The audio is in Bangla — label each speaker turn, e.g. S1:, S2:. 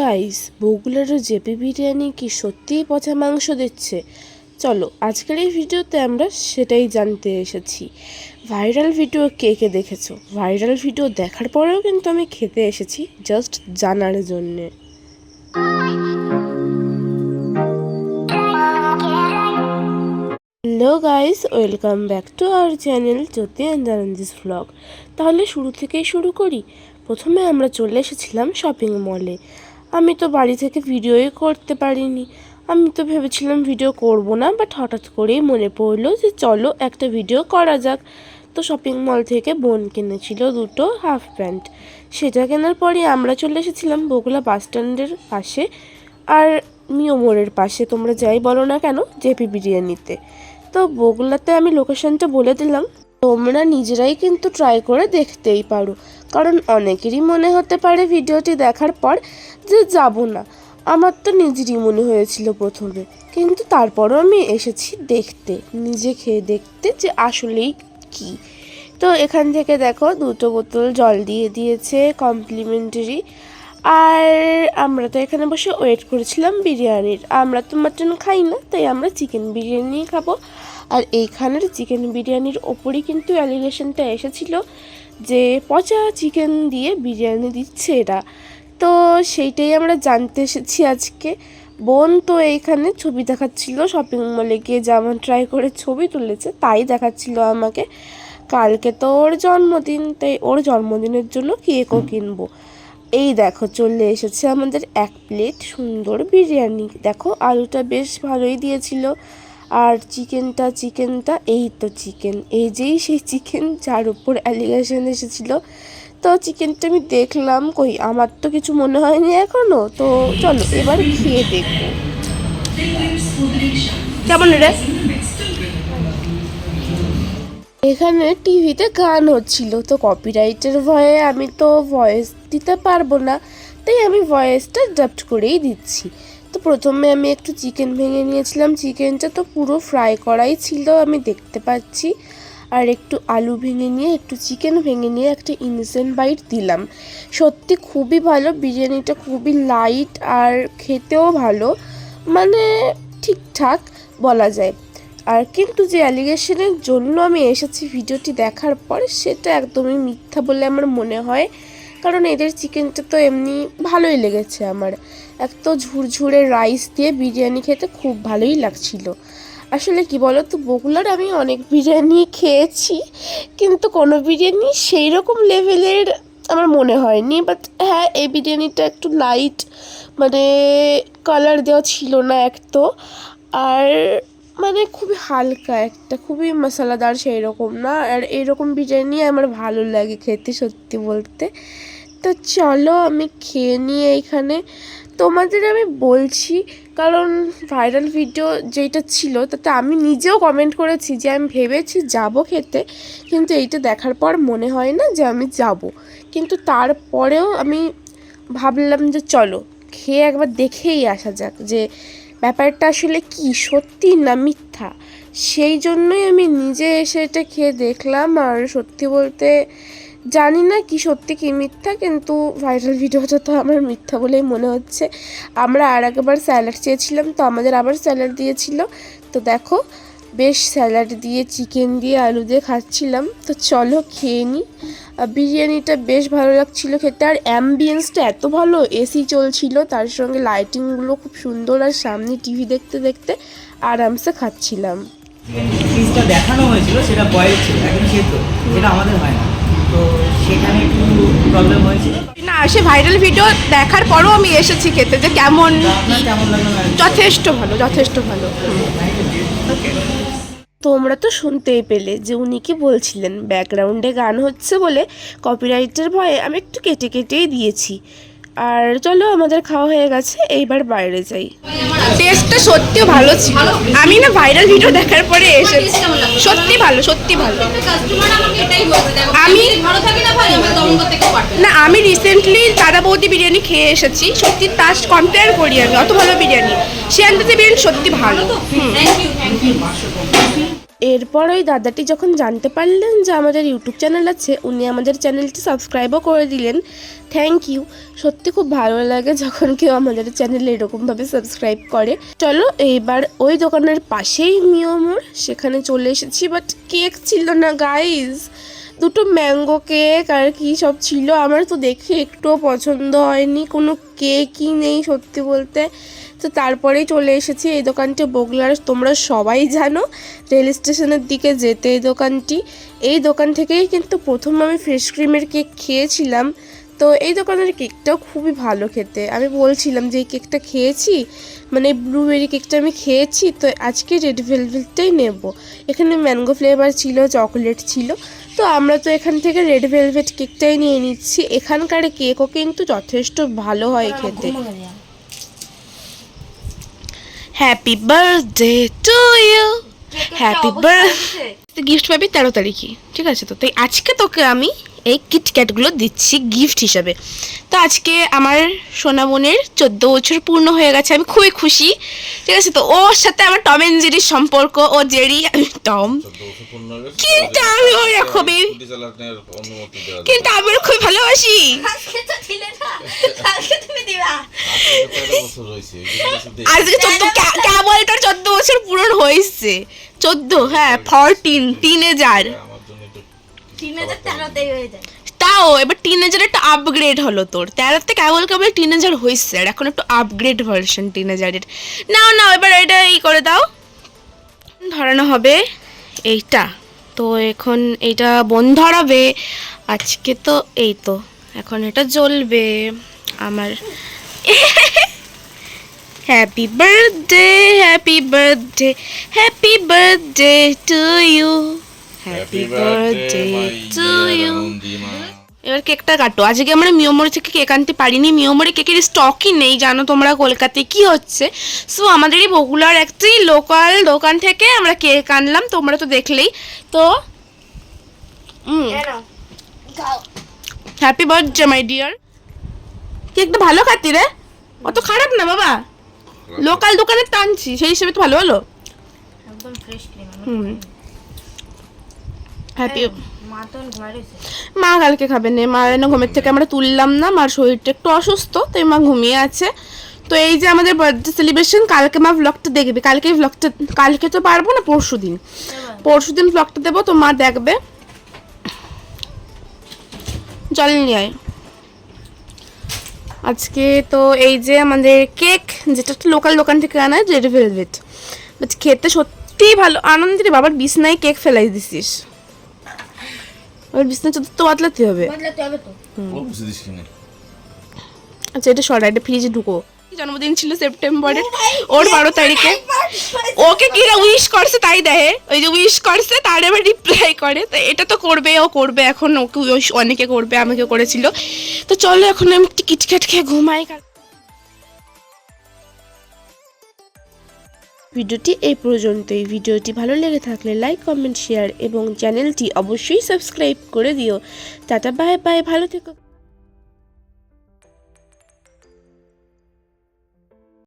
S1: গাইস বগুলারও জেপি বিরিয়ানি কি সত্যিই পচা মাংস দিচ্ছে? চলো, আজকের এই ভিডিওতে আমরা সেটাই জানতে এসেছি। ভাইরাল ভিডিও কে কে দেখেছ? ভাইরাল ভিডিও দেখার পরেও কিন্তু আমি খেতে এসেছি জাস্ট জানার জন্যে। Hello guys welcome back to our channel Jyoti and vlog তাহলে শুরু থেকেই শুরু করি। প্রথমে আমরা চলে এসেছিলাম শপিং মলে আমি তো বাড়ি থেকে ভিডিওই করতে পারিনি। আমি তো ভেবেছিলাম ভিডিও করব না বাট হঠাৎ করেই মনে পড়ল যে চলো একটা ভিডিও করা যাক। তো শপিং মল থেকে বোন কিনেছিল দুটো হাফ প্যান্ট সেটা কেনার পরে আমরা চলে এসেছিলাম বগুলা বাস স্ট্যান্ডের পাশে। আর মিও মোড়ের পাশে, তোমরা যাই বলো না কেন জেপি বিরিয়ানিতে। তো বগুলাতে আমি লোকেশনটা বলে দিলাম, তোমরা নিজেরাই কিন্তু ট্রাই করে দেখতেই পারো। কারণ অনেকেরই মনে হতে পারে ভিডিওটি দেখার পর যে যাব না। আমার তো নিজেরই মনে হয়েছিল প্রথমে। কিন্তু তারপরও আমি এসেছি দেখতে, নিজে খেয়ে দেখতে যে আসলেই কি। তো এখান থেকে দেখো, দুটো বোতল জল দিয়ে দিয়েছে কমপ্লিমেন্টারি আর আমরা তো এখানে বসে ওয়েট করেছিলাম বিরিয়ানির। আমরা তো মাটন খাই না, তাই আমরা চিকেন বিরিয়ানি খাব। আর এইখানের চিকেন বিরিয়ানির ওপরই কিন্তু অ্যালিগেশনটা এসেছিল যে পচা চিকেন দিয়ে বিরিয়ানি দিচ্ছে এরা। তো সেইটাই আমরা জানতে এসেছি আজকে। বোন তো এইখানে ছবি দেখাচ্ছিল শপিং মলে গিয়ে যেমন ট্রাই করে ছবি তুলেছে, তাই দেখাচ্ছিল আমাকে। কালকে তো ওর জন্মদিন, তাই ওর জন্মদিনের জন্য কেকও কিনবো। এই দেখো, চলে এসেছে আমাদের এক প্লেট সুন্দর বিরিয়ানি। দেখো, আলুটা বেশ ভালোই দিয়েছিল। আর চিকেনটা চিকেনটা, এই তো চিকেন। এই যেই সেই চিকেন যার উপর অ্যালিগেশন এসেছিল। তো চিকেনটা আমি দেখলাম কই, আমার তো কিছু মনে হয়নি এখনও। তো চলো, এবার খেয়ে দেখব। কেমন রে? এখানে টিভিতে গান হচ্ছিল, তো কপিরাইটের ভয়ে আমি তো ভয়েস দিতে পারব না। তাই আমি ভয়েসটা ডাপ্ট করেই দিচ্ছি। তো প্রথমে আমি একটু চিকেন ভেঙে নিয়েছিলাম। চিকেনটা তো পুরো ফ্রাই করাই ছিল, আমি দেখতে পাচ্ছি। আর একটু আলু ভেঙে নিয়ে, একটু চিকেন ভেঙে নিয়ে একটা ইনসেন্ট বাইট দিলাম। সত্যি খুবই ভালো, বিরিয়ানিটা খুবই লাইট আর খেতেও ভালো। মানে ঠিকঠাক বলা যায়। আর কিন্তু যে অ্যালিগেশনের জন্য আমি এসেছি ভিডিওটি দেখার পর, সেটা একদমই মিথ্যা বলে আমার মনে হয়। কারণ এদের চিকেনটা তো এমনি ভালোই লেগেছে আমার। এক তো ঝুরঝুরে রাইস দিয়ে বিরিয়ানি খেতে খুব ভালোই লাগছিল। আসলে কি বলো তো বগুলার আমি অনেক বিরিয়ানি খেয়েছি, কিন্তু কোনো বিরিয়ানি সেই রকম লেভেলের আমার মনে হয়নি। বাট হ্যাঁ এই বিরিয়ানিটা একটু লাইট মানে কালার দেওয়া ছিল না এক তো। আর মানে খুবই হালকা একটা, খুবই মশলাদার সেই রকম না? আর এইরকম বিরিয়ানি আমার ভালো লাগে খেতে সত্যি বলতে। তো চলো আমি খেয়ে নিয়ে এইখানে তোমাদের আমি বলছি, কারণ ভাইরাল ভিডিও যেটা ছিল, তাতে আমি নিজেও কমেন্ট করেছি যে আমি ভেবেছি যাব খেতে, কিন্তু এইটা দেখার পর মনে হয় না যে আমি যাব। কিন্তু তারপরেও আমি ভাবলাম যে চলো, খেয়ে একবার দেখেই আসা যাক যে ব্যাপারটা আসলে কি? সত্যি না মিথ্যা? সেই জন্যই আমি নিজে এসে এটা খেয়ে দেখলাম আর সত্যি বলতে জানি না কি সত্যি কি মিথ্যা, কিন্তু ভাইরাল ভিডিওটা তো আমার মিথ্যা বলেই মনে হচ্ছে। আমরা আর একবার স্যালাড চেয়েছিলাম, তো আমাদের আবার স্যালাড দিয়েছিল। তো দেখো বেশ স্যালাড দিয়ে, চিকেন দিয়ে, আলু দিয়ে খাচ্ছিলাম। তো চলো খেয়ে নিই বিরিয়ানিটা বেশ ভালো লাগছিল খেতে। আর অ্যাম্বিয়েন্সটা এত ভালো এসি চলছিল, তার সঙ্গে লাইটিংগুলো খুব সুন্দর আর সামনে টিভি দেখতে দেখতে আরামসে খাচ্ছিলাম।
S2: দেখানো হয়েছিল, সেটা বয়েল ছিল যেটা আমাদের হয় না। তো সেখানে একটু প্রবলেম হয়েছিল
S3: না সে ভাইরাল ভিডিও দেখার পরও আমি এসেছি খেতে যে কেমন যথেষ্ট ভালো যথেষ্ট ভালো।
S1: তোমরা তো শুনতেই পেলে যে উনি কি বলছিলেন ব্যাকগ্রাউন্ডে গান হচ্ছে বলে কপিরাইটের ভয়ে আমি একটু কেটে কেটেই দিয়েছি। আর চলো আমাদের খাওয়া হয়ে গেছে এইবার বাইরে যাই।
S3: টেস্টটা সত্যি ভালো ছিল। আমি না ভাইরাল ভিডিও দেখার পরে এসেছি সত্যি ভালো সত্যি ভালো।
S4: কাস্টমার আমাকে এটাই বলছে দেখো
S3: আমি-
S4: আমি ভালো থাকি না
S3: আমি রিসেন্টলি দাদা বৌদি বিরিয়ানি খেয়ে এসেছি। সত্যি তার কম্পেয়ার করি আমি অত ভালো বিরিয়ানি। সে আনতে বিরিয়ানি সত্যি ভালো।
S4: থ্যাংক ইউ থ্যাংক ইউ
S1: এরপর ওই দাদাটি যখন জানতে পারলেন যে আমাদের ইউটিউব চ্যানেল আছে, উনি আমাদের চ্যানেলটি সাবস্ক্রাইবও করে দিলেন। থ্যাংক ইউ সত্যি খুব ভালো লাগে যখন কেউ আমাদের চ্যানেলে এরকমভাবে সাবস্ক্রাইব করে। চলো এইবার ওই দোকানের পাশেই মিয়মোর সেখানে চলে এসেছি বাট কেক ছিল না গাইজ দুটো ম্যাঙ্গো কেক আর কি সব ছিল। আমার তো দেখে একটুও পছন্দ হয়নি। কোনো কেকই নেই সত্যি বলতে। তো তারপরেই চলে এসেছি এই দোকানটি বগলার তোমরা সবাই জানো, রেল স্টেশনের দিকে যেতে এই দোকানটি। এই দোকান থেকেই কিন্তু প্রথম আমি ফ্রেশ ক্রিমের কেক খেয়েছিলাম। তো এই দোকানের কেকটাও খুবই ভালো খেতে। আমি বলছিলাম যে এই কেকটা খেয়েছি? মানে ব্লুবেরি কেকটা আমি খেয়েছি, তো আজকে রেড ভেলভেটটাই নেব। এখানে ম্যাঙ্গো ফ্লেভার ছিল চকলেট ছিল। তো আমরা তো এখান থেকে রেড ভেলভেট কেকটাই নিয়ে নিচ্ছি। এখানকার কেকও কিন্তু যথেষ্ট ভালো হয় খেতে। Happy birthday to you happy birthday gift পাবি তেরো তারিখে। ঠিক আছে তো? তাই আজকে তোকে আমি এই কিটক্যাটগুলো দিচ্ছি গিফট হিসাবে। তো আজকে আমার সোনা বোনের চোদ্দ বছর পূর্ণ হয়ে গেছে আমি খুবই খুশি। ঠিক আছে তো ওর সাথে আমার টম অ্যান্ড জেরির সম্পর্ক ও জেরি আমি টম। কিন্তু আমি
S5: অনুমতি দেওয়া
S1: কিন্তু আমি ওর খুব ভালোবাসি।
S4: আজকে তো দিলে না কালকে
S5: বছর
S1: চোদ্দ চোদ্দ বছর পূরণ হয়েছে। চোদ্দ হ্যাঁ ফরটিন টিনেজার তাও এবার টিনেজার একটা আপগ্রেড হলো তোর। তেরোতে কেবল কেবল টিনেজার হয়েছে আর এখন একটু আপগ্রেড ভার্সন টিনেজারের নাও নাও এবার এটা ই করে দাও। ধরানো হবে? এইটা। তো এখন এইটা বোন ধরাবে। আজকে তো এই তো। এখন এটা জ্বলবে। আমার happy birthday happy birthday happy birthday to you happy birthday to you এবার কেকটা কাটো। আজকে আমরা মিওমোড় থেকে কেক আনতে পারিনি। মিওমোড়ে কেকের স্টকই নেই জানো তোমরা কলকাতায় কি হচ্ছে? সো আমাদের এই বগুলার একটি লোকাল দোকান থেকে আমরা কেক আনলাম তোমরা তো দেখলেই। তো হ্যাপি বার্থডে মাই ডিয়ার কেকটা ভালো খাতি রে? অত খারাপ না বাবা। লোকাল দোকানে টানছি সেই হিসেবে তো ভালো হলো।
S4: একদম ফ্রেশ ক্রিম
S1: হুম। হ্যাপি
S4: মা ঘরে
S1: মা কালকে খাবে না মা না ঘুমের থেকে আমরা তুললাম না মার শরীরটা একটু অসুস্থ তাই মা ঘুমিয়ে আছে। তো এই যে আমাদের বার্থডে সেলিব্রেশন কালকে মা ব্লগটা দেখবে। কালকে ব্লগটা কালকে তো পারব না পরশু দিন। পরশু দিন ব্লগটা দেবো তো মা দেখবে। জল নিয়ে আয়। আজকে তো এই যে আমাদের কেক যেটা একটা লোকাল দোকান থেকে আনা রেড ভেলভেট বাট খেতে সত্যিই ভালো আনন্দের বাবার বিছনায় কেক ফেলাই দিছিস। ওর বিছনা চতুর্থ বাতলাতে হবে।
S4: বদলাতে হবে তো।
S5: বুঝে দিস কিনে
S1: আচ্ছা এটা সরা এটা ফ্রিজে ঢুকো। জন্মদিন ছিল সেপ্টেম্বরের? ওর বারো তারিখে। ওকে কি উইশ করছে তাই দেয় ওই যে উইশ করছে তার এবার রিপ্লাই করে। তো এটা তো করবে ও করবে এখন ওকে অনেকে করবে আমাকে করেছিল। তো চলো এখন আমি একটু কিটক্যাট খেয়ে ঘুমাই। ভিডিওটি এই পর্যন্তই। ভিডিওটি ভালো লেগে থাকলে লাইক কমেন্ট শেয়ার এবং চ্যানেলটি অবশ্যই সাবস্ক্রাইব করে দিও। টাটা বাই বাই ভালো থেকো।